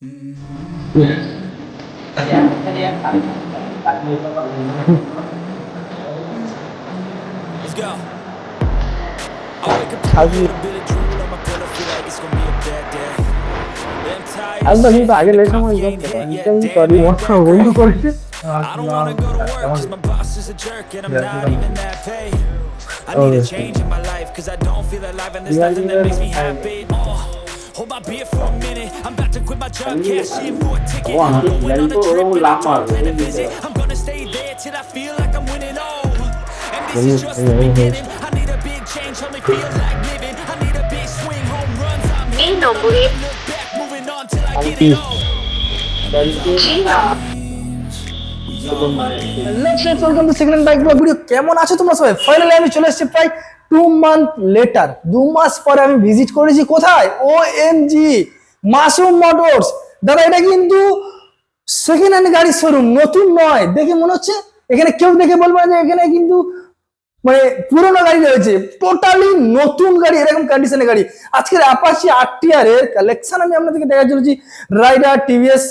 Let's go. I wake up tired with a bit of drool on my pillow, feel like it's gonna be a bad day. Yeah, I'm tired. একদম কিন্তু আগে late সময় interview করি মশা বন্ধু করেছে I don't wanna go to work cause my boss is a jerk and I'm not even that paid. I need a change in my life cause I don't feel alive and there's nothing that makes me happy. Oh, hold my beer for a minute. I'm about to quit my job, cash in for a ticket. I'm going on a trip and I don't plan to visit. I'm gonna stay there till I feel like I'm winning. Oh, and this is just the beginning. I need a big change, help me feel like living. I need a big swing, home runs. I'm এই নম্বরে look back, moving on till I get it all. Welcome to second bike blog video কেমন আছো তোমরা সবাই finally আমি চলে এসেছি প্রায় টু মান্থ লেটার দু মাস পরে আমি ভিজিট করেছি কোথায়? O M G Masum motors দাদা, এটা কিন্তু সেকেন্ড হ্যান্ড গাড়ির শোরুম নতুন নয়। দেখে মনে হচ্ছে এখানে কেউ দেখে বলবে যে এখানে কিন্তু মানে পুরোনো গাড়ি রয়েছে। টোটালি নতুন গাড়ি, এরকম কন্ডিশনের গাড়ি। আজকের অ্যাপাচি আর এর কালেকশন আমি আপনাদেরকে দেখা চলেছি। Rider TVS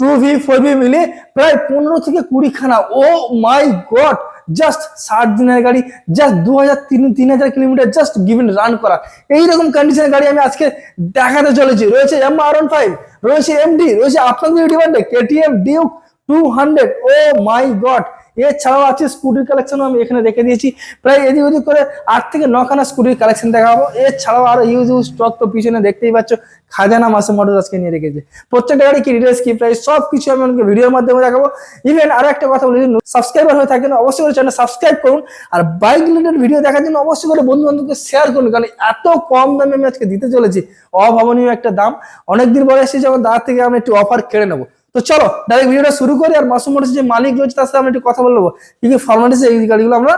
two V four V মিলে প্রায় পনেরো থেকে কুড়ি খানা ও মাই গড জাস্ট ষাট দিনের গাড়ি জাস্ট দু হাজার তিন তিন হাজার কিলোমিটার জাস্ট গিভেন রান করা। এইরকম কন্ডিশনের গাড়ি আমি আজকে দেখাতে চলেছি। রয়েছে এম আর ওয়ান ফাইভ রয়েছে এমডি রয়েছে আপনাদের ডিমান্ডে KTM Duke two hundred oh my god এছাড়াও আছে স্কুটির কালেকশনও আমি এখানে রেখে দিয়েছি। প্রায় এদিক ওদিক করে আট থেকে নখানা স্কুটির কালেকশন দেখাবো। এছাড়াও আরও ইউজ ইউজ স্টক তো পিছনে দেখতেই পাচ্ছ, খাজানা মাসে মডেল আজকে নিয়ে রেখেছে। প্রত্যেকটা গাড়ি কি ডিটেলস কি প্রাইস সব কিছু আমি আপনাকে ভিডিওর মাধ্যমে দেখাবো। ইভেন আরও একটা কথা বলি সাবস্ক্রাইবার হয়ে থাকেন, অবশ্যই করে চ্যানেল সাবস্ক্রাইব করুন। আর বাইক রিলেটেড ভিডিও দেখার জন্য অবশ্যই করে বন্ধু বান্ধবকে শেয়ার করুন, কারণ এত কম দামে আমি আজকে দিতে চলেছি। অভাবনীয় একটা দাম। অনেকদিন পরে এসেছি যখন দাদা থেকে আমি একটু অফার কেড়ে নেব। তো চলো ডাইরেক্ট ভিডিওটা শুরু করি আর মাসুম মোটরস যে মালিক রয়েছে তার সাথে আমি একটু কথা বলব। কি কি ফর্মালিটিস এই গাড়িগুলো আমরা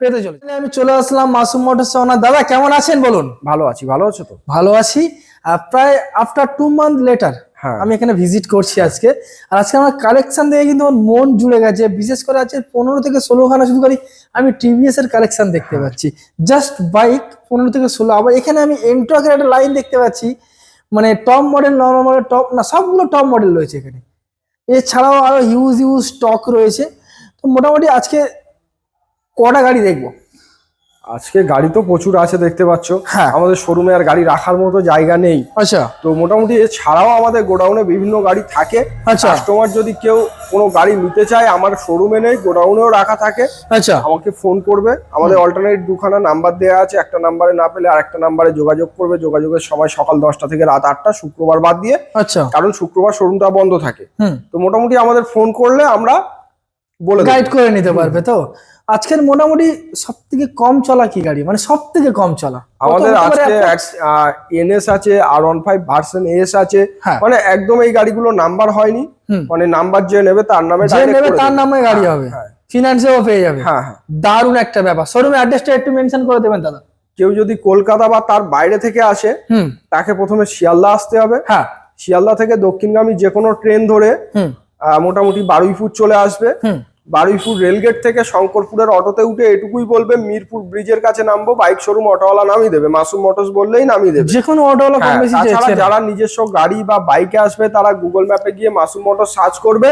পেতে চলি আমি চলে আসলাম মাসুম মোটরস ওনার দাদা কেমন আছেন বলুন? ভালো আছি ভালো আছো তো? ভালো আছি। আর প্রায় আফটার টু মান্থ লেটার। আমি এখানে ভিজিট করছি আজকে। আর আজকে আমার কালেকশন দেখে কিন্তু আমার মন জুড়ে গেছে। বিশেষ করে আছে পনেরো থেকে ষোলো খানা শুধু করি আমি টিভিএস এর কালেকশন দেখতে হ্যাঁ। পাচ্ছি। জাস্ট বাইক পনেরো থেকে ষোলো। আবার এখানে আমি এন্ট্রকের একটা লাইন দেখতে পাচ্ছি। মানে top model normal model top না সবগুলো টপ মডেল রয়েছে এখানে। এছাড়াও আরও হিউজ হিউজ স্টক রয়েছে। তো মোটামুটি আজকে কটা গাড়ি দেখব? আজকে গাড়ি তো প্রচুর আছে দেখতে পাচ্ছ। হ্যাঁ। আমাদের শোরুমে আর গাড়ি রাখার মতো জায়গা নেই। আচ্ছা। তো মোটামুটি এছাড়াও আমাদের গোডাউনে বিভিন্ন গাড়ি থাকে। আচ্ছা। কাস্টমার যদি কেউ কোনো গাড়ি নিতে চায় আমার শোরুমে নেই গোডাউনেও রাখা থাকে। আচ্ছা। আমাকে ফোন করবে। আমাদের অল্টারনেট দুখানা নাম্বার দেওয়া আছে একটা নাম্বারে না পেলে আরেকটা নাম্বারে যোগাযোগ করবে। যোগাযোগের সময় সকাল দশটা থেকে রাত আটটা শুক্রবার বাদ দিয়ে। আচ্ছা। কারণ শুক্রবার শোরুমটা বন্ধ থাকে। তো মোটামুটি আমাদের ফোন করলে আমরা বলে গাইড করে নিতে পারবে তো? আজকের মোটামুটি সব থেকে কম চলা কি গাড়ি? মানে সব থেকে কম চলা? আমাদের আজকে এনএস আছে R one five version S আছে। হ্যাঁ। মানে একদম এই গাড়িগুলো নাম্বার হয়নি। মানে নাম্বার যে নেবে তার নামে যে নেবে তার নামে গাড়ি হবে। হ্যাঁ। ফিনান্সেও পেয়ে যাবে। হ্যাঁ হ্যাঁ। দারুণ একটা ব্যাপার। শোরুমে অ্যাড্রেসটা একটু মেনশন করে দেবেন দাদা। কেউ যদি কলকাতা বা তার বাইরে থেকে আসে তাকে প্রথমে শিয়ালদা আসতে হবে। হ্যাঁ। শিয়ালদা থেকে দক্ষিণগামী যে কোনো ট্রেন ধরে মোটামুটি বারুইপুর চলে আসবে। বারুইপুর রেলগেট থেকে শঙ্করপুরের অটোতে উঠে এটুকুই বলবে মিরপুর ব্রিজের কাছে নামবো বাইক শোরুম অটোওয়ালা নামিয়ে দেবে মাসুম মোটরস বললেই নামিয়ে দেবে। যে কোনো অটোওয়ালা কম হ্যাঁ, বেশি তাছাড়া যারা নিজস্ব গাড়ি বা বাইকে আসবে তারা গুগল ম্যাপে গিয়ে মাসুম মোটর সার্চ করবে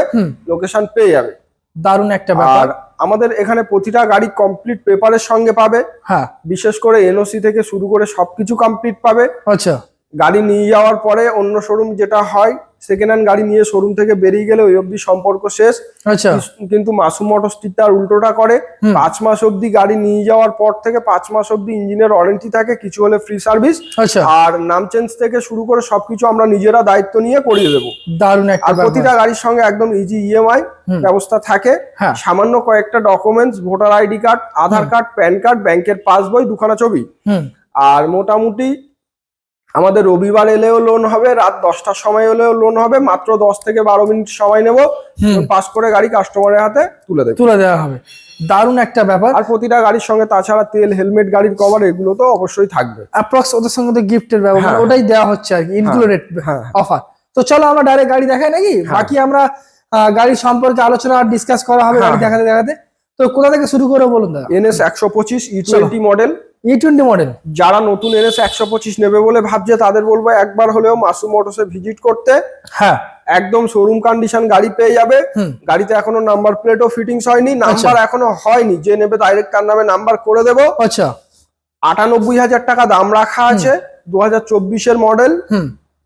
লোকেশন পেয়ে যাবে। দারুণ একটা ব্যাপার। আমাদের এখানে প্রতিটা গাড়ি কমপ্লিট পেপারের সঙ্গে পাবে। হ্যাঁ। বিশেষ করে এনওসি থেকে শুরু করে সবকিছু কমপ্লিট পাবে। আচ্ছা। গাড়ি নিয়ে যাওয়ার পরে অন্য শোরুম যেটা হয় সেকেন্ড হ্যান্ড গাড়ি নিয়ে শোরুম থেকে বেরিয়ে গেলে ওই অবধি সম্পর্ক শেষ। আচ্ছা। কিন্তু মাসুম মোটর স্ট্রিট তার উল্টোটা করে। পাঁচ মাস অবধি গাড়ি নিয়ে যাওয়ার পর থেকে পাঁচ মাস অবধি ইঞ্জিনের ওয়ারেন্টি থাকে কিছু হলে ফ্রি সার্ভিস আচ্ছা। আর নাম চেঞ্জ থেকে শুরু করে সবকিছু আমরা নিজেরা দায়িত্ব নিয়ে করিয়ে দেবো। দারুণ আর প্রতিটা গাড়ির সঙ্গে একদম ইজি ইএমআই ব্যবস্থা থাকে। হ্যাঁ। সামান্য কয়েকটা documents voter ID card Aadhaar card PAN card ব্যাংকের পাসবই দুখানা ছবি। আর মোটামুটি আমাদের রবিবার এলেও লোন হবে রাত দশটার সময় এলেও লোন হবে মাত্র দশ থেকে বারো মিনিট সময় নেব। পাস করে গাড়ি কাস্টমারের হাতে তুলে দেবো। তুলে দেওয়া হবে। দারুণ একটা ব্যাপার। আর প্রতিটা গাড়ির সঙ্গে তাছাড়া তেল হেলমেট গাড়ির কভার এগুলো তো অবশ্যই থাকবে। অ্যাপ্রক্স ওদের সঙ্গে তো গিফটের ব্যবহার হ্যাঁ, ওটাই দেওয়া হচ্ছে আর কি ইনক্লুডেড হ্যাঁ। অফার তো চলো আমরা ডাইরেক্ট গাড়ি দেখাই নাকি? বাকি আমরা গাড়ি সম্পর্কে আলোচনা আর ডিসকাস করা হবে হ্যাঁ, গাড়ি দেখাতে দেখাতে। তো কোথা থেকে শুরু করে বলুন দাদা? এনএস একশো পঁচিশ E twenty model E twenty model যারা নতুন এনএস একশো পঁচিশ নেবে বলে ভাবছে তাদের বলব একবার হলেও মাসুম মোটরসে ভিজিট করতে। হ্যাঁ। একদম শোরুম কন্ডিশন গাড়ি পেয়ে যাবে। গাড়িতে এখনও নাম্বার প্লেটও ফিটিংস হয়নি নাম্বার এখনও হয়নি। যে নেবে ডাইরেক্ট তার নামে নাম্বার করে দেবো। আচ্ছা। আটানব্বই হাজার টাকা দাম রাখা আছে দু হাজার চব্বিশের মডেল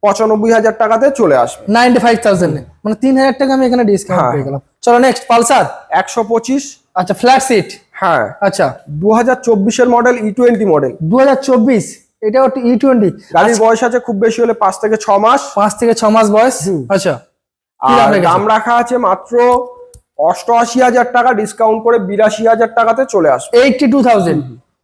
পঁচানব্বই হাজার টাকাতে চলে আসবে। নাইনটি ফাইভ থাউজেন্ড মানে তিন হাজার টাকা আমি এখানে ডিসকাউন্ট হ্যাঁ। পেয়ে গেলাম। চলো নেক্সট পালসার। একশো পঁচিশ। আচ্ছা ফ্ল্যাট সিট হ্যাঁ। আচ্ছা দু হাজার চব্বিশের মডেল ই টোয়েন্টি মডেল দু হাজার চব্বিশ এটা ই টোয়েন্টি গাড়ির বয়স আছে খুব বেশি হলে পাঁচ থেকে ছ মাস। পাঁচ থেকে ছ মাস বয়স? আচ্ছা। আর? দাম রাখা আছে মাত্র অষ্টআশি হাজার টাকা ডিসকাউন্ট করে বিরাশি হাজার টাকাতে চলে আসবে। Eighty two thousand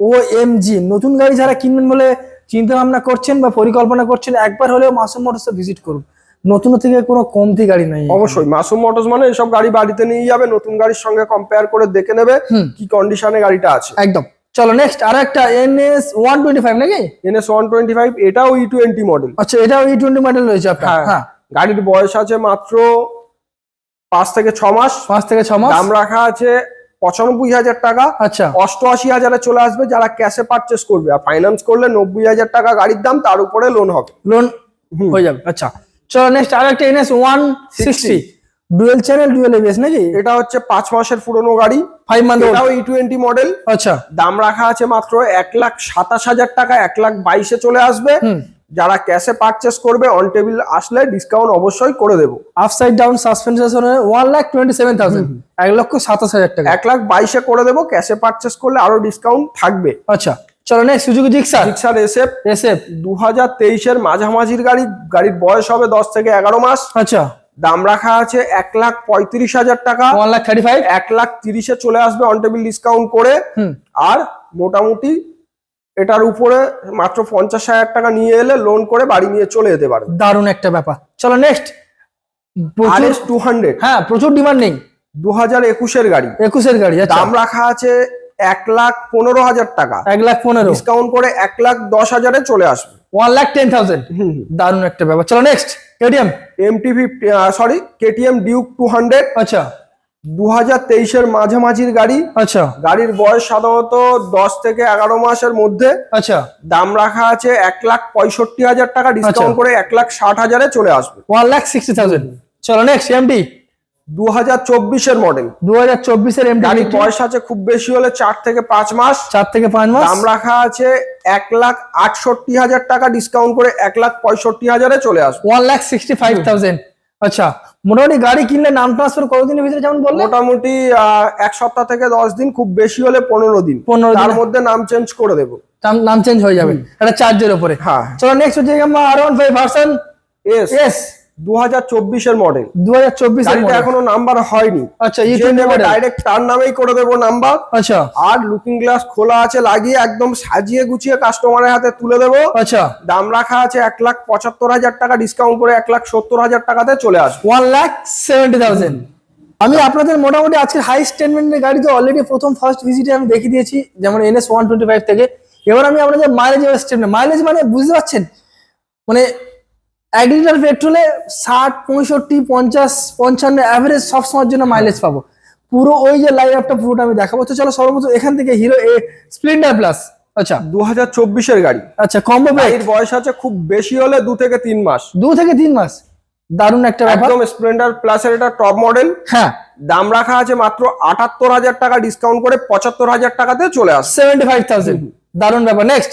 O M G নতুন গাড়ি যারা কিনবেন বলে চিন্তা ভাবনা করছেন বা পরিকল্পনা করছেন একবার হলেও মাসুম মোটরসে ভিজিট করুন। নতুন থেকে কোনো কমতি গাড়ি নাই। অবশ্যই মাসুম মোটরস মানে এসব গাড়ি বাড়িতে নিয়ে যাবে নতুন গাড়ির সঙ্গে কম্পেয়ার করে দেখে নেবে। কি কন্ডিশনে গাড়িটা আছে। একদম। চলো নেক্সট আর একটা N S one twenty five নাকি? এনএস ওয়ান টোয়েন্টি ফাইভ এটাও ই টোয়েন্টি মডেল আচ্ছা এটাও ই টোয়েন্টি মডেল রয়েছে আপনার? হ্যাঁ। হ্যাঁ। গাড়ির বয়স আছে মাত্র পাঁচ থেকে ছ মাস। পাঁচ থেকে ছ মাস? দাম রাখা আছে পঁচানব্বই হাজার টাকা। আচ্ছা। অষ্টআশি হাজারে চলে আসবে যারা ক্যাশে পারচেস করবে। আর ফাইন্যান্স করলে নব্বই হাজার টাকা গাড়ির দাম তার উপরে লোন হবে। লোন হয়ে যাবে। আচ্ছা। চলো নেক্সট আর একটা NS one sixty dual channel dual ABS নাকি? এটা হচ্ছে পাঁচ মাসের পুরনো গাড়ি। ফাইভ মান্থ এটাও ই টোয়েন্টি মডেল আচ্ছা। দাম রাখা আছে মাত্র এক লাখ সাতাশ হাজার টাকা এক লাখ বাইশে চলে আসবে। যারা ক্যাশে পারচেস করবে অন টেবিল আসলে ডিসকাউন্ট অবশ্যই করে দেবো। Upside down suspension one lakh twenty seven thousand এক লক্ষ সাতাশ হাজার টাকা। এক লাখ বাইশে করে দেবো ক্যাশে পারচেস করলে আরও ডিসকাউন্ট থাকবে। আচ্ছা। চলো next Suzuki Gixxer. Gixxer SF SF দু হাজার তেইশের মাঝামাঝির গাড়ি গাড়ির বয়স হবে দশ থেকে এগারো মাস। আচ্ছা। দাম রাখা আছে এক লাখ পঁয়ত্রিশ হাজার টাকা। ওয়ান লাখ থার্টি ফাইভ এক লাখ তিরিশে চলে আসবে অন টেবিল ডিসকাউন্ট করে। আর মোটামুটি এটার উপরে মাত্র পঞ্চাশ হাজার টাকা নিয়ে এলে লোন করে বাড়ি নিয়ে চলে যেতে পারবে। দারুণ একটা ব্যাপার। চলো next R S two hundred হ্যাঁ প্রচুর ডিমান্ডিং দু হাজার একুশের গাড়ি। একুশের গাড়ি আচ্ছা। দাম রাখা আছে এক লাখ পনেরো হাজার টাকা। এক লাখ পনেরো। ডিসকাউন্ট করে এক লাখ দশ হাজারে চলে আসবে। One lakh ten thousand. দারুণ একটা ব্যাপার। চলো next KTM MT fifty sorry KTM Duke two hundred আচ্ছা। দু হাজার তেইশের মাঝামাঝির গাড়ি। আচ্ছা। গাড়ির বয়স সাধারণত দশ থেকে এগারো মাসের মধ্যে। আচ্ছা। দাম রাখা আছে এক লাখ পঁয়ষট্টি হাজার টাকা। ডিসকাউন্ট করে এক লাখ ষাট হাজারে চলে আসবে। One lakh sixty thousand. চলো নেক্সট এমটি দু হাজার চব্বিশের মডেল দু হাজার চব্বিশের এমটি গাড়ির বয়স আছে খুব বেশি হলে চার থেকে পাঁচ মাস। চার থেকে পাঁচ মাস? দাম রাখা আছে এক লাখ আটষট্টি হাজার টাকা ডিসকাউন্ট করে এক লাখ পঁয়ষট্টি হাজারে চলে আসবে। One lakh sixty five thousand আচ্ছা মোটামুটি গাড়ি কিনলে নাম ট্রান্সফার কতদিনের ভিতরে যেমন বললে মোটামুটি এক সপ্তাহ থেকে দশ দিন খুব বেশি হলে পনেরো দিন। 15 তার মধ্যে নাম চেঞ্জ করে দেবো। নাম- চেঞ্জ হয়ে যাবে। এটা চার্জের উপরে। হ্যাঁ। চলো নেক্সট হচ্ছে R one five version S S দু হাজার চব্বিশের মডেল এখনও নাম্বার হয়নি। আচ্ছা মডেল ডাইরেক্ট তার নামেই করে দেবো নাম্বার আচ্ছা। আর লুকিং গ্লাস খোলা আছে লাগিয়ে একদম সাজিয়ে গুছিয়ে কাস্টমারের হাতে তুলে দেবো। আচ্ছা। দাম রাখা আছে লাখ পঁচাত্তর হাজার টাকা ডিসকাউন্ট করে লাখ সত্তর হাজার টাকাতে চলে আসবে। লাখ সেভেন্টি থাউজেন্ড আমি আপনাদের মোটামুটি আজকে হাই স্টেটমেন্টের গাড়ি তো অলরেডি প্রথম ফার্স্ট ভিজিটে আমি দেখিয়ে দিয়েছি যেমন এনএস ওয়ান টোয়েন্টি ফাইভ থেকে। এবার আমি আপনাদের মাইলেজ স্টেটমেন্ট মাইলেজ মানে বুঝতে পারছেন? মানে এক লিটার পেট্রোলে ষাট পঁয়ষট্টি পঞ্চাশ পঞ্চান্ন অ্যাভারেজ সব সময়ের জন্য মাইলেজ পাবো। পুরো ওই যে লাইন আপটা পুরোটা আমি দেখাবো। তো চলো সর্বপ্রথম এখান থেকে হিরো এ স্প্লেন্ডার প্লাস আচ্ছা। দু হাজার চব্বিশের গাড়ি। আচ্ছা কম্বো গাড়ির বয়স আছে খুব বেশি হলে দু থেকে তিন মাস। দু থেকে তিন মাস। দারুণ একটা ব্যাপার। একদম স্প্লেন্ডার প্লাসের এটা টপ মডেল হ্যাঁ। দাম রাখা আছে মাত্র আটাত্তর হাজার টাকা ডিসকাউন্ট করে পঁচাত্তর হাজার টাকাতে চলে আসবে। সেভেন্টি ফাইভ থাউজেন্ড দারুণ ব্যাপার। নেক্সট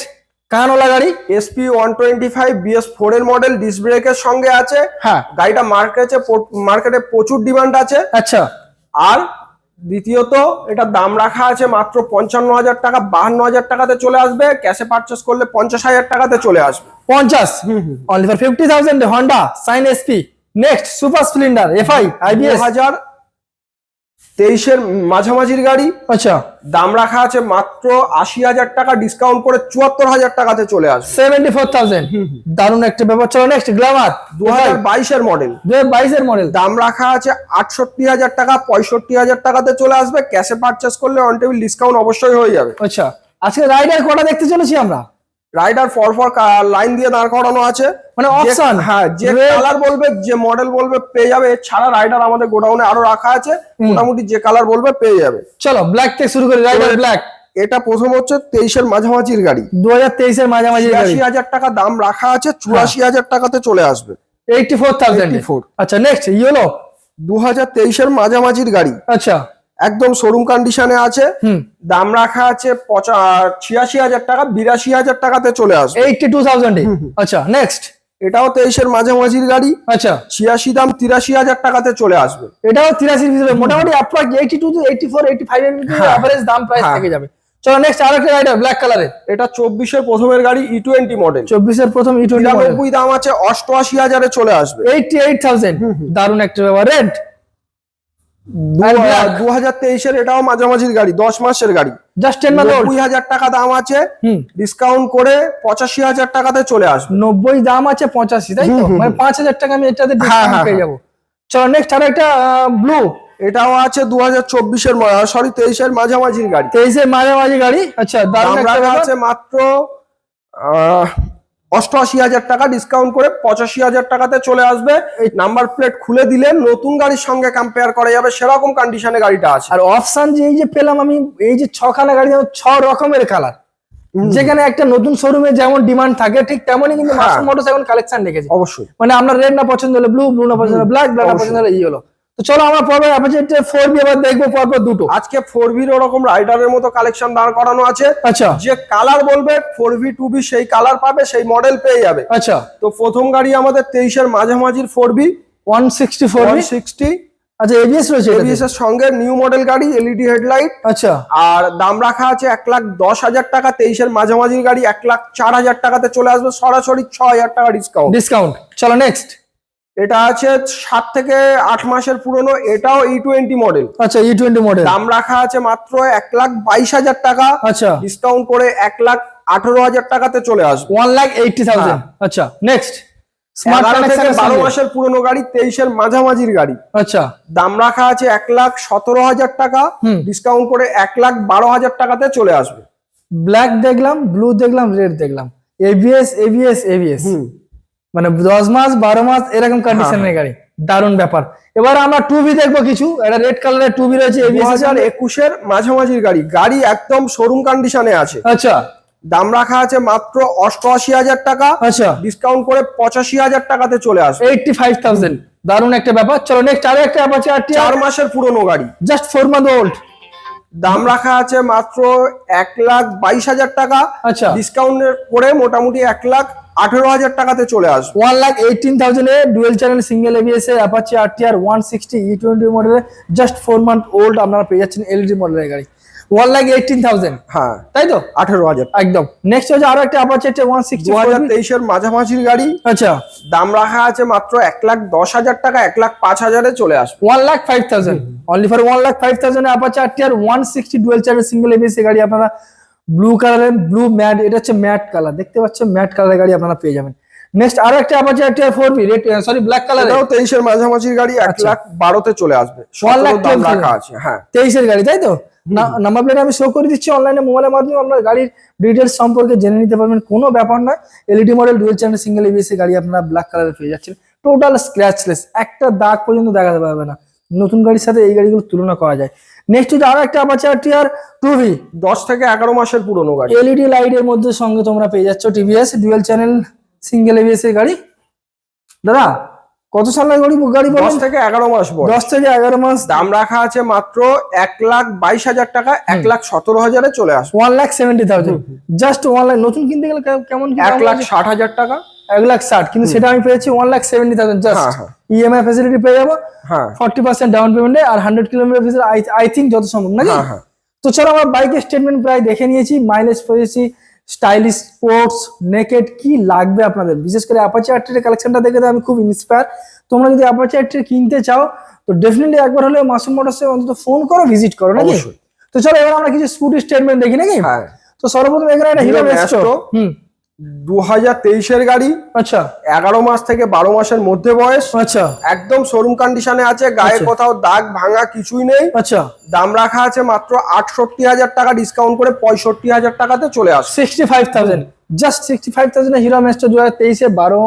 কানানোলা গাড়ি? SP one twenty five BS four এর মডেল ডিস্ক ব্রেকের সঙ্গে আছে। হ্যাঁ। গাড়িটা মার্কেটে মার্কেটে প্রচুর ডিমান্ড আছে। আচ্ছা। আর দ্বিতীয়ত এটার দাম রাখা আছে মাত্র পঞ্চান্ন হাজার টাকা বাহান্ন হাজার টাকাতে চলে আসবে। ক্যাশে পারচেস করলে পঞ্চাশ হাজার টাকাতে চলে আসবে। পঞ্চাশ? Only for fifty thousand Honda Shine SP next super Splendor FI IBS হাজার তেইশের মাঝামাঝির গাড়ি। আচ্ছা। দাম রাখা আছে মাত্র আশি হাজার টাকা ডিসকাউন্ট করে চুয়াত্তর হাজার টাকাতে চলে আসবে। সেভেন্টি ফোর থাউজেন্ড দারুণ একটা ব্যাপার। চলো নেক্সট গ্ল্যামার দু হাজার বাইশের মডেল দু হাজার বাইশের মডেল দাম রাখা আছে আটষট্টি হাজার টাকা পঁয়ষট্টি হাজার টাকাতে চলে আসবে। ক্যাশে পারচেস করলে অন টেবিল ডিসকাউন্ট অবশ্যই হয়ে যাবে। আচ্ছা। আজকে রাইডার কটা দেখতে চলেছি আমরা? রাইডার ফর ফর লাইন দিয়ে দাঁড় করানো আছে। মানে option? হ্যাঁ যে কালার বলবে যে মডেল বলবে পেয়ে যাবে। এছাড়া রাইডার আমাদের গোডাউনে আরও রাখা আছে। মোটামুটি যে কালার বলবে পেয়ে যাবে। চলো ব্ল্যাক থেকে শুরু করি রাইডার ব্ল্যাক এটা প্রথম হচ্ছে তেইশের মাঝামাঝির গাড়ি। দু হাজার তেইশের মাঝামাঝি আশি হাজার টাকা দাম রাখা আছে চুরাশি হাজার টাকাতে চলে আসবে। এইটটি ফোর থাউজেন্ড 84 আচ্ছা নেক্সট ইয়েলো দু হাজার তেইশের মাঝামাঝির গাড়ি। আচ্ছা। একদম শোরুম কন্ডিশনে আছে। দাম রাখা আছে ছিয়াশি হাজার টাকা বিরাশি হাজার টাকাতে চলে আসবে। এইটটি টু থাউজেন্ড আচ্ছা নেক্সট এটাও তেইশের মাঝামাঝির গাড়ি। আচ্ছা। ছিয়াশি দাম তিরাশি হাজার টাকাতে চলে আসবে। এটাও তিরাশির ভিতরে মোটামুটি approx eighty two eighty four eighty five এর ভিতরে। অ্যাভারেজ দাম প্রাইস হ্যাঁ। থেকে যাবে। চলো নেক্সট আরেকটা রাইডার ব্ল্যাক কালারের এটা চব্বিশের প্রথমের গাড়ি ই টোয়েন্টি মডেল চব্বিশের প্রথম ই টোয়েন্টি দাম আছে অষ্টআশি হাজারে চলে আসবে। এইটটি এইট থাউজেন্ড দারুণ একটা ব্যাপার। রেড দু হাজার তেইশের এটাও মাঝামাঝির গাড়ি দশ মাসের গাড়ি। জাস্ট টেন মান্থ নব্বই হাজার টাকা দাম আছে ডিসকাউন্ট করে পঁচাশি হাজার টাকাতে চলে আসবে। নব্বই দাম আছে পঁচাশি তাই তো? মানে পাঁচ হাজার টাকা আমি এটাতে ডিসকাউন্ট হ্যাঁ, পেয়ে যাব। চলো নেক্সট আর একটা ব্লু এটাও আছে দু হাজার চব্বিশের সরি তেইশের মাঝামাঝির গাড়ি। তেইশের মাঝামাঝি গাড়ি? আচ্ছা দাম আছে মাত্র অষ্টআশি হাজার টাকা ডিসকাউন্ট করে পঁচাশি হাজার টাকাতে চলে আসবে। এই নাম্বার প্লেট খুলে দিলে নতুন গাড়ির সঙ্গে কম্পেয়ার করা যাবে সেরকম কন্ডিশনে গাড়িটা আছে। আর অপশন যে এই যে পেলাম আমি এই যে ছখানা গাড়ি যেমন ছ রকমের কালার যেখানে একটা নতুন শোরুমে যেমন ডিমান্ড থাকে ঠিক তেমনই কিন্তু হ্যাঁ। মাসুম মোটরস এখন কালেকশন রেখেছে। অবশ্যই। মানে আপনার রেড না পছন্দ হলে ব্লু ব্লু না পছন্দ হলে ব্ল্যাক ব্ল্যাক না পছন্দ হলে ই হলো তো চলো আমরা পরপর অ্যাপাচের ফোর বি এবার দেখব পরপর দুটো। আজকে ফোর ভির ওরকম রাইডারের মতো কালেকশন দাঁড় করানো আছে। আচ্ছা। যে কালার বলবে ফোর ভি টু বি সেই কালার পাবে সেই মডেল পেয়ে যাবে। আচ্ছা। তো প্রথম গাড়ি আমাদের তেইশের মাঝামাঝির four B one sixty four sixty আচ্ছা এবিএস রয়েছে? এবিএস এর সঙ্গে নিউ মডেল গাড়ি এলইডি হেডলাইট আচ্ছা। আর দাম রাখা আছে এক লাখ দশ হাজার টাকা তেইশের মাঝামাঝির গাড়ি এক লাখ চার হাজার টাকাতে চলে আসবে সরাসরি ছ হাজার টাকা ডিসকাউন্ট ডিসকাউন্ট চলো নেক্সট এটা আছে সাত থেকে আট মাসের পুরনো এটাও ই টোয়েন্টি মডেল আচ্ছা ই টোয়েন্টি মডেল দাম রাখা আছে মাত্র এক লাখ বাইশ হাজার টাকা। আচ্ছা। ডিসকাউন্ট করে এক লাখ আঠারো হাজার টাকাতে চলে আসবে। ওয়ান লাখ এইটটি থাউজেন্ড আচ্ছা নেক্সট স্মার্ট থেকে বারো মাসের পুরনো গাড়ি তেইশের মাঝামাঝির গাড়ি। আচ্ছা। দাম রাখা আছে এক লাখ সতেরো হাজার টাকা। ডিসকাউন্ট করে এক লাখ বারো হাজার টাকাতে চলে আসবে। ব্ল্যাক দেখলাম ব্লু দেখলাম রেড দেখলাম। এবিএস এবিএস এবিএস হুম। মানে দশ মাস বারো মাস এরকম হ্যাঁ, কন্ডিশনের গাড়ি। দারুণ ব্যাপার। এবার আমরা টু বি দেখব কিছু। একটা রেড কালারের টু বি রয়েছে হাজার একুশের মাঝামাঝির গাড়ি। গাড়ি একদম শোরুম কন্ডিশনে আছে। আচ্ছা। দাম রাখা আছে মাত্র অষ্টআশি হাজার টাকা। আচ্ছা। ডিসকাউন্ট করে পঁচাশি হাজার টাকাতে চলে আসবে। এইটটি ফাইভ থাউজেন্ড দারুণ একটা ব্যাপার। চলো নেক্সট আরও একটা আছে আর চার মাসের পুরনো গাড়ি। জাস্ট ফোর মান্থ ওল্ড দাম রাখা আছে মাত্র এক লাখ বাইশ হাজার টাকা। আচ্ছা। ডিসকাউন্ট করে মোটামুটি এক লাখ আঠেরো হাজার টাকাতে চলে আসবে। ওয়ান লাখ এইটিন থাউজেন্ড এ ডুয়েল চ্যানেল সিঙ্গেল এবিএস এ Apache R T R one sixty E twenty মডেলের জাস্ট ফোর মান্থ ওল্ড আপনারা পেয়ে যাচ্ছেন এলইডি মডেলের গাড়ি। ওয়ান লাখ এইটিন থাউজেন্ড হ্যাঁ। তাই তো? আঠেরো হাজার। একদম। নেক্সট হচ্ছে আরও একটা অ্যাপাচি ওয়ান সিক্সটি দু হাজার তেইশের মাঝামাঝির গাড়ি। আচ্ছা। দাম রাখা আছে মাত্র এক লাখ দশ হাজার টাকা এক লাখ পাঁচ হাজারে চলে আসবে। One lakh five thousand only for one lakh five thousand Apache R T R one sixty dual channel single ABS গাড়ি আপনারা ব্লু কালারের ব্লু ম্যাট এটা হচ্ছে ম্যাট কালার দেখতে পাচ্ছেন ম্যাট কালারের গাড়ি আপনারা পেয়ে যাবেন। নেক্সট আরও একটা Apache R T R four B red sorry black কালারের এটাও তেইশের মাঝামাঝির গাড়ি এক আচ্ছা। লাখ বারোতে চলে আসবে। Lakh সতেরো দাম রাখা আছে হ্যাঁ। তেইশের গাড়ি তাই তো? নাম্বার প্লেট আমি শো করে দিচ্ছি অনলাইনে মোবাইলের মাধ্যমে আপনার গাড়ির ডিটেলস সম্পর্কে জেনে নিতে পারবেন। কোনো ব্যাপার নয়। LED model dual channel single ABS গাড়ি আপনারা ব্ল্যাক কালারের পেয়ে যাচ্ছেন। টোটাল স্ক্র্যাচলেস একটা দাগ পর্যন্ত দেখাতে পারবে না। নতুন গাড়ির সাথে এই গাড়িগুলো তুলনা করা যায়। নেক্সট হচ্ছে আরও একটা আপাচার টিআর টু ভি দশ থেকে এগারো মাসের পুরনো গাড়ি। এলইডি লাইটের মধ্যে সঙ্গে তোমরা পেয়ে যাচ্ছ TVS dual channel single ABS এর গাড়ি। দাদা কত সালের গাড়ি গাড়ি দশ থেকে এগারো মাস বয়স। দশ থেকে এগারো মাস। দাম রাখা আছে মাত্র এক লাখ বাইশ হাজার টাকা এক লাখ সতেরো হাজারে চলে আসবে। One lakh seventy thousand just one lakh নতুন কিনতে গেলে কেমন এক লাখ ষাট হাজার টাকা। এক লাখ ষাট কিন্তু সেটা আমি পেয়েছি one lakh seventy thousand just. EMI facility পেয়ে যাব ফর্টি পার্সেন্ট ডাউন পেমেন্টে আর হান্ড্রেড কিলোমিটার ভিতরে আই থিঙ্ক যত সম্ভব নাকি? হ্যাঁ হ্যাঁ। তো চলো আমার বাইকের স্টেটমেন্ট প্রায় দেখে নিয়েছি মাইলেজ পেয়েছি স্টাইলিশ স্পোর্টস নেকেড কি লাগবে আপনাদের? বিশেষ করে অ্যাপাচি আর্টের কালেকশনটা দেখে আমি খুব ইন্সপায়ার তোমরা যদি অ্যাপাচি আর্টের কিনতে চাও তো ডেফিনেটলি একবার হলে মাসুম মোটরসে অন্তত ফোন করো ভিজিট করো নাকি? তো চলো এবার আমরা কিছু স্কুটি স্টেটমেন্ট দেখি নাকি? হ্যাঁ। তো সর্বপ্রথম এখানে একটা হিরো হুম। দু হাজার তেইশের গাড়ি। আচ্ছা। এগারো মাস থেকে বারো মাসের মধ্যে বয়স। আচ্ছা। একদম শোরুম কন্ডিশনে আছে গায়ে আচ্ছা। কোথাও দাগ ভাঙা কিছুই নেই। আচ্ছা। দাম রাখা আছে মাত্র আটষট্টি হাজার টাকা ডিসকাউন্ট করে পঁয়ষট্টি হাজার টাকাতে চলে আসে sixty five thousand just sixty five thousand Hero ম্যাচটা দু হাজার তেইশে বারো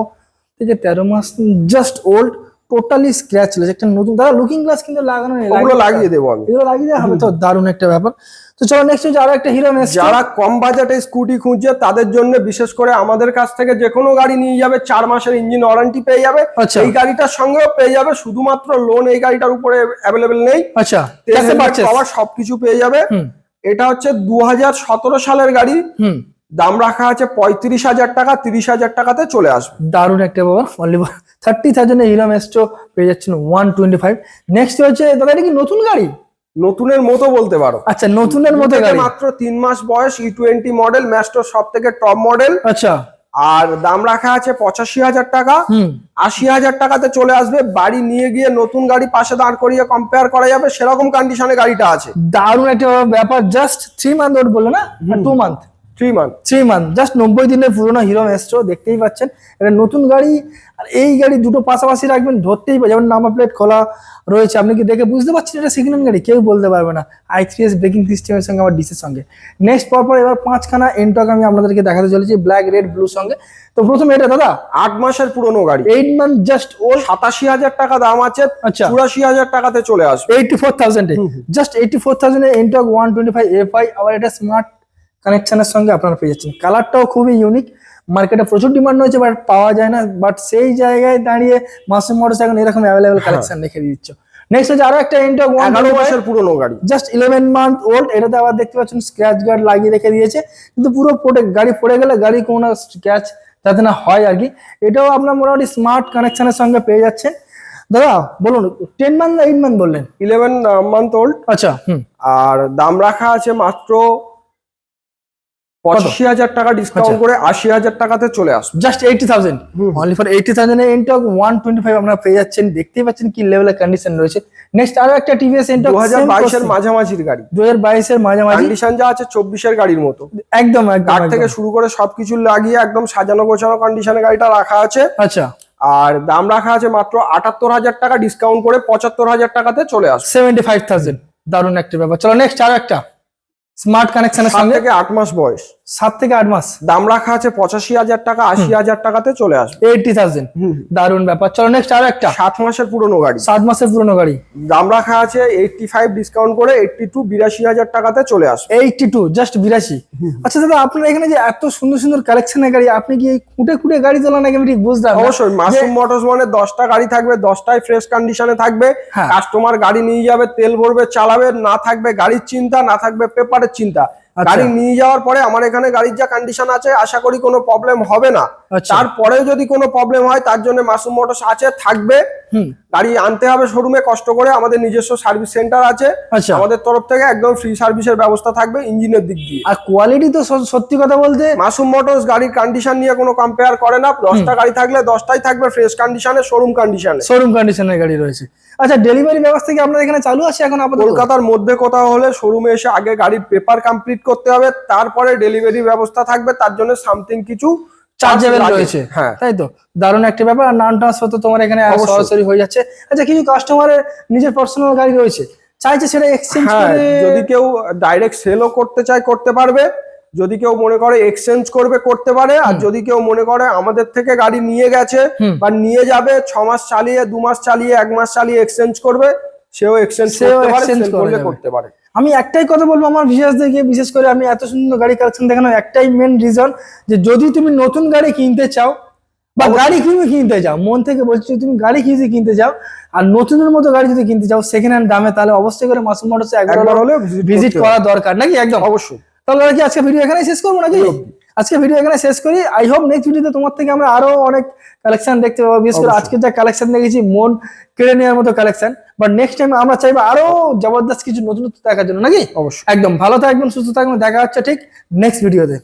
থেকে তেরো মাস জাস্ট ওল্ড টোটালি স্ক্র্যাচ ছিল একটা নতুন দাদা লুকিং গ্লাস কিন্তু লাগানো নেই ওগুলো লাগিয়ে দেবো আমি। এগুলো লাগিয়ে দেওয়া হবে তো দারুণ একটা ব্যাপার। তো চলো নেক্সট হচ্ছে আরও একটা হিরো যারা কম বাজেটে স্কুটি খুঁজছে তাদের জন্য বিশেষ করে আমাদের কাছ থেকে যে কোনো গাড়ি নিয়ে যাবে চার মাসের ইঞ্জিন ওয়ারেন্টি পেয়ে যাবে। আচ্ছা। এই গাড়িটার সঙ্গেও পেয়ে যাবে শুধুমাত্র লোন এই গাড়িটার উপরে অ্যাভেলেবেল নেই। আচ্ছা হেলমেট সবকিছু পেয়ে যাবে। এটা হচ্ছে দু হাজার সতেরো সালের গাড়ি। দাম রাখা আছে পঁয়ত্রিশ হাজার টাকা তিরিশ হাজার টাকাতে চলে আসবে। দারুণ একটা ব্যাপার only thirty thousand Hero Maestro পেয়ে যাচ্ছেন ওয়ান টোয়েন্টি ফাইভ নেক্সট হচ্ছে দাদা এটা কি নতুন গাড়ি? নতুনের মতো বলতে পারো। আচ্ছা নতুনের মতো গাড়ি। মাত্র তিন মাস বয়স ই টোয়েন্টি মডেল ম্যাস্টোর সব থেকে টপ মডেল আচ্ছা। আর দাম রাখা আছে পঁচাশি হাজার টাকা। আশি হাজার টাকাতে চলে আসবে। বাড়ি নিয়ে গিয়ে নতুন গাড়ি পাশে দাঁড় করিয়ে কম্পেয়ার করা যাবে। সেরকম কন্ডিশনে গাড়িটা আছে। দারুণ একটা ব্যাপার জাস্ট থ্রি মান্থ ওর বলল না? Two month three month three month just নব্বই দিনের পুরোনো হিরো মেস্ট্রো দেখতেই পাচ্ছেন। এটা নতুন গাড়ি আর এই গাড়ি দুটো পাশাপাশি রাখবেন ধরতেই পারে যেমন নাম্বার প্লেট খোলা রয়েছে। আপনি কি দেখে বুঝতে পারছেন এটা হ্যান্ড গাড়ি? কেউ বলতে পারবে না। আই থ্রি এস ব্রেকিং সিস্টেমের সঙ্গে আমার ডিসের সঙ্গে। নেক্সট পরপর এবার পাঁচখানা এনটক আমি আপনাদেরকে দেখাতে চলেছি ব্ল্যাক রেড ব্লু সঙ্গে। তো প্রথমে এটা দাদা? আট মাসের পুরনো গাড়ি। এইট মান্থ জাস্ট ওল্ড সাতাশি হাজার টাকা দাম আছে। আচ্ছা। চুরাশি হাজার টাকাতে চলে আসবে। এইটি ফোর থাউজেন্ডে just eighty four থাউজেন্ডে NTorq one twenty five F I আবার এটা স্মার্ট কানেকশনের সঙ্গে আপনারা পেয়ে যাচ্ছেন। কালারটাও খুবই ইউনিক মার্কেটে প্রচুর ডিমান্ড রয়েছে বাট পাওয়া যায় না। বাট সেই জায়গায় দাঁড়িয়ে মাসুম মোটরস এখন এরকম অ্যাভেলেবেল কালেকশন রেখে দিচ্ছ। নেক্সট হচ্ছে আরও একটা ওয়ান এগারো মাসের পুরনো গাড়ি। জাস্ট ইলেভেন মান্থ ওল্ড এটাতে আবার দেখতে পাচ্ছেন স্ক্র্যাচ গার্ড লাগিয়ে রেখে দিয়েছে। কিন্তু পুরো পড়ে গাড়ি পড়ে গেলে গাড়ি কোনো স্ক্র্যাচ যাতে না হয় আর কি। এটাও আপনার মোটামুটি স্মার্ট কানেকশনের সঙ্গে পেয়ে যাচ্ছেন দাদা বলুন টেন মান্থ এইট মান্থ বললেন? ইলেভেন মান্থ ওল্ড আচ্ছা আর দাম রাখা আছে মাত্র পঁচাশি হাজার টাকা ডিসকাউন্ট আচ্ছা। করে আশি হাজার টাকাতে চলে আসবে। Just eighty thousand only for eighty thousand NTorq one twenty five আপনারা পেয়ে যাচ্ছেন। দেখতেই পাচ্ছেন কি লেভেলের কন্ডিশন রয়েছে। নেক্সট আরও একটা টিভিএস এনটক দু হাজার বাইশের মাঝামাঝির গাড়ি। দু হাজার বাইশের মাঝামাঝি। কন্ডিশন যা আছে চব্বিশের গাড়ির মতো। একদম একদম থেকে শুরু করে সবকিছু লাগিয়ে একদম সাজানো গোছানো কন্ডিশনে গাড়িটা রাখা আছে। আচ্ছা। আর দাম রাখা আছে মাত্র আটাত্তর হাজার টাকা ডিসকাউন্ট করে পঁচাত্তর হাজার টাকাতে চলে আসবে। সেভেন্টি ফাইভ থাউজেন্ড দারুণ একটা ব্যাপার। চলো নেক্সট আরও একটা। স্মার্ট কানেকশনের সঙ্গে থেকে আট মাস বয়স। সাত থেকে আট মাস। দাম রাখা আছে পঁচাশি হাজার টাকা আশি হাজার টাকাতে চলে আসবে। এইটি থাউজেন্ড দারুণ ব্যাপার। চলো নেক্সট আরও একটা। সাত মাসের পুরনো গাড়ি। সাত মাসের পুরনো গাড়ি। দাম রাখা আছে এইটটি ফাইভ ডিসকাউন্ট করে এইটটি টু বিরাশি হাজার টাকাতে চলে আসবে। এইটটি টু জাস্ট বিরাশি আচ্ছা দাদা আপনার এখানে যে এত সুন্দর সুন্দর কালেকশনের গাড়ি আপনি কি এই খুঁটে খুঁটে গাড়ি চালান নাকি? আমি ঠিক বুঝলাম অবশ্যই মাসুম মোটরস মানে দশটা গাড়ি থাকবে দশটাই ফ্রেশ কন্ডিশনে থাকবে। হ্যাঁ। কাস্টমার গাড়ি নিয়ে যাবে তেল ভরবে চালাবে না থাকবে গাড়ির চিন্তা না থাকবে পেপারের চিন্তা। গাড়ি নিয়ে যাওয়ার পরে আমার এখানে গাড়ির যা কন্ডিশন আছে আশা করি কোনো প্রবলেম হবে না। আচ্ছা। তারপরেও যদি কোনো প্রবলেম হয় তার জন্য মাসুম মোটরস আছে থাকবে। গাড়ি আনতে হবে শোরুমে কষ্ট করে আমাদের নিজস্ব সার্ভিস সেন্টার আছে। আচ্ছা। আমাদের তরফ থেকে একদম ফ্রি সার্ভিসের ব্যবস্থা থাকবে ইঞ্জিনের দিক দিয়ে। আর কোয়ালিটি তো সত্যি কথা বলতে মাসুম মোটরস গাড়ির কন্ডিশন নিয়ে কোনো কম্পেয়ার করে না। দশটা গাড়ি থাকলে দশটাই থাকবে ফ্রেশ কন্ডিশনে শোরুম কন্ডিশনে শোরুম কন্ডিশনের গাড়ি রয়েছে। আচ্ছা ডেলিভারি ব্যবস্থা কি আপনার এখানে চালু আছে এখন কলকাতার মধ্যে কোথাও হলে শোরুমে এসে আগে গাড়ির পেপার কমপ্লিট করতে হবে তারপরে ডেলিভারি ব্যবস্থা থাকবে তার জন্য সামথিং কিছু চার্জেবল রয়েছে। হ্যাঁ। তাই তো? দারুণ একটা ব্যাপার। আর নান ট্রান্সফার তো তোমার এখানে সরাসরি হয়ে যাচ্ছে। আচ্ছা কিছু কাস্টমারের নিজের পার্সোনাল গাড়ি রয়েছে। চাইছে সেটা এক্সচেঞ্জ হ্যাঁ করে যদি কেউ ডাইরেক্ট সেলও করতে চায় করতে পারবে। যদি কেউ মনে করে এক্সচেঞ্জ করবে করতে পারে। আর যদি কেউ মনে করে আমাদের থেকে গাড়ি নিয়ে গেছে বা নিয়ে যাবে ছ মাস চালিয়ে দু মাস চালিয়ে এক মাস চালিয়ে এক্সচেঞ্জ করবে সেও এক্সচেঞ্জ সেও করতে পারে আমি একটাই কথা বলব আমার বিশেষ দেখে বিশেষ করে আমি এত সুন্দর গাড়ি কালেকশন দেখানোর একটাই মেন রিজন যে যদি তুমি নতুন গাড়ি কিনতে চাও বা গাড়ি কিনে কিনতে চাও মন থেকে বলছি তুমি গাড়ি কিনে কিনতে চাও আর নতুনের মতো গাড়ি যদি কিনতে চাও সেকেন্ড হ্যান্ড দামে তাহলে অবশ্যই করে মাসুম মোটরসে একবার হলেও ভিজিট করা দরকার। নাকি একদম? অবশ্যই। তাহলে কি আজকে ভিডিও এখানে শেষ করব নাকি? আজকে ভিডিও এখানে শেষ করি। আই হোপ নেক্সট ভিডিওতে তোমার থেকে আমরা আরও অনেক কালেকশন দেখতে পাবো। বিশেষ করে আজকে যা কালেকশন দেখেছি মন কেড়ে নেওয়ার মতো কালেকশন বাট নেক্সট টাইম আমরা চাইব আরও জবরদস্ত কিছু নতুন দেখার জন্য নাকি? অবশ্যই। একদম ভালো থাকবেন সুস্থ থাকবেন দেখা হচ্ছে ঠিক নেক্সট ভিডিওতে